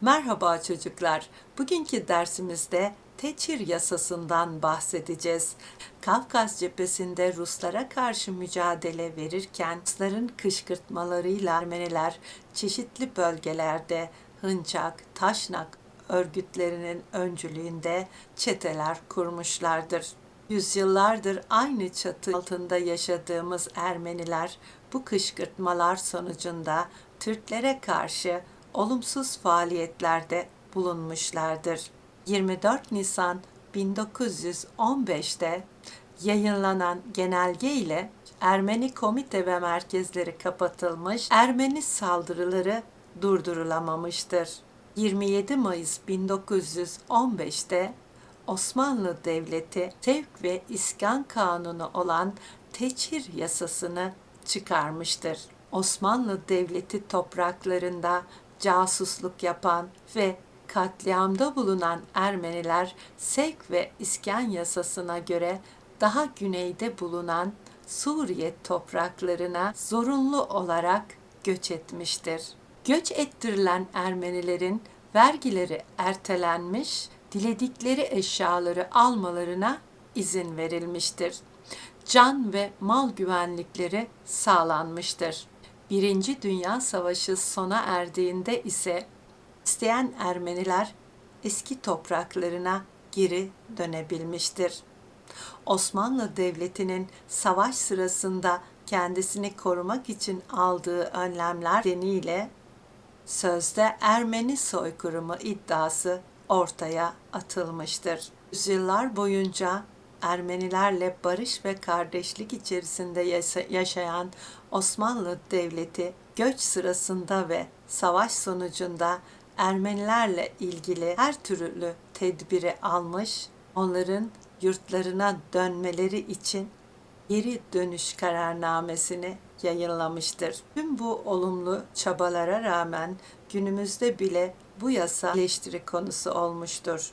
Merhaba çocuklar. Bugünkü dersimizde Teçhir yasasından bahsedeceğiz. Kafkas cephesinde Ruslara karşı mücadele verirken Rusların kışkırtmalarıyla Ermeniler çeşitli bölgelerde Hınçak, Taşnak örgütlerinin öncülüğünde çeteler kurmuşlardır. Yüzyıllardır aynı çatı altında yaşadığımız Ermeniler bu kışkırtmalar sonucunda Türklere karşı olumsuz faaliyetlerde bulunmuşlardır. 24 Nisan 1915'te yayınlanan genelge ile Ermeni komite ve merkezleri kapatılmış, Ermeni saldırıları durdurulamamıştır. 27 Mayıs 1915'te Osmanlı Devleti sevk ve iskan kanunu olan Teçhir yasasını çıkarmıştır. Osmanlı Devleti topraklarında casusluk yapan ve katliamda bulunan Ermeniler sevk ve iskan yasasına göre daha güneyde bulunan Suriye topraklarına zorunlu olarak göç etmiştir. Göç ettirilen Ermenilerin vergileri ertelenmiş, diledikleri eşyaları almalarına izin verilmiştir. Can ve mal güvenlikleri sağlanmıştır. Birinci Dünya Savaşı sona erdiğinde ise isteyen Ermeniler eski topraklarına geri dönebilmiştir. Osmanlı Devleti'nin savaş sırasında kendisini korumak için aldığı önlemler nedeniyle sözde Ermeni soykırımı iddiası ortaya atılmıştır. Yüzyıllar boyunca Ermenilerle barış ve kardeşlik içerisinde yaşayan Osmanlı Devleti göç sırasında ve savaş sonucunda Ermenilerle ilgili her türlü tedbiri almış, onların yurtlarına dönmeleri için geri dönüş kararnamesini yayınlamıştır. Tüm bu olumlu çabalara rağmen günümüzde bile bu yasa eleştiri konusu olmuştur.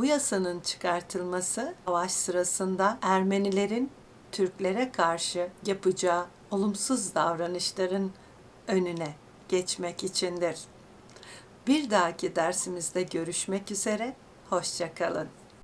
Bu yasanın çıkartılması savaş sırasında Ermenilerin Türklere karşı yapacağı olumsuz davranışların önüne geçmek içindir. Bir dahaki dersimizde görüşmek üzere, hoşçakalın.